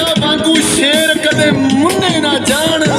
ਤੇਰਾ ਵਾਂਗੂ ਸ਼ੇਰ ਕਦੇ ਮੁੰਨੇ ਨਾ ਜਾਣ।